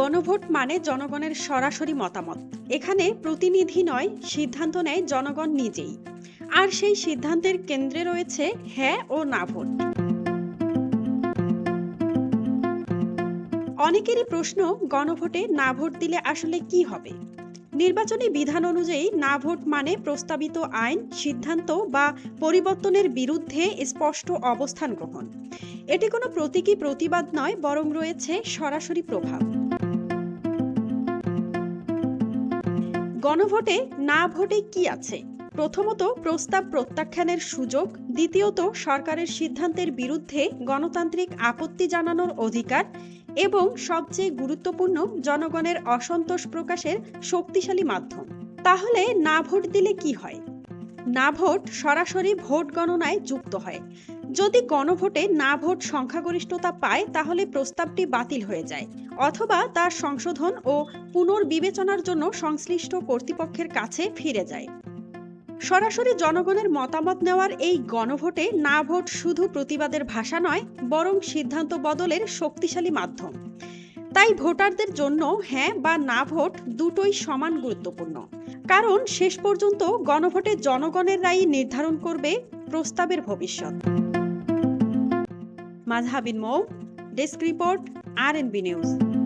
গণভোট মানে জনগণের সরাসরি মতামত। এখানে প্রতিনিধি নয়, সিদ্ধান্ত নেয় জনগণ নিজেই। আর সেই সিদ্ধান্তের কেন্দ্রে রয়েছে হ্যাঁ ও না ভোট। অনেকেরই প্রশ্ন, গণভোটে না ভোট দিলে আসলে কি হবে? নির্বাচনী বিধান অনুযায়ী না ভোট মানে প্রস্তাবিত আইন, সিদ্ধান্ত বা পরিবর্তনের বিরুদ্ধে স্পষ্ট অবস্থান গ্রহণ। এটি কোনো প্রতীকী প্রতিবাদ নয়, বরং রয়েছে সরাসরি প্রভাব। গণভোটে না ভোটে কি আছে? প্রথমত প্রস্তাব প্রত্যাখ্যানের সুযোগ, দ্বিতীয়ত সরকারের সিদ্ধান্তের বিরুদ্ধে গণতান্ত্রিক আপত্তি জানানোর অধিকার এবং সবচেয়ে গুরুত্বপূর্ণ জনগণের অসন্তোষ প্রকাশের শক্তিশালী মাধ্যম। তাহলে না ভোট দিলে কি হয়? না ভোট সরাসরি ভোট গণনায় যুক্ত হয়। যদি গণভোটে না ভোট সংখ্যাগরিষ্ঠতা পায়, তাহলে প্রস্তাবটি বাতিল হয়ে যায়, অথবা তার সংশোধন ও পুনর্বিবেচনার জন্য সংশ্লিষ্ট কর্তৃপক্ষের কাছে ফিরে যায়। সরাসরি জনগণের মতামত নেওয়ার এই গণভোটে না ভোট শুধু প্রতিবাদের ভাষা নয়, বরং সিদ্ধান্ত বদলের শক্তিশালী মাধ্যম। তাই ভোটারদের জন্য হ্যাঁ বা না ভোট দুটোই সমান গুরুত্বপূর্ণ। কারণ শেষ পর্যন্ত গণভোটে জনগণের রায় নির্ধারণ করবে প্রস্তাবের ভবিষ্যৎ। Majhabin Mou, desk report, R N B news.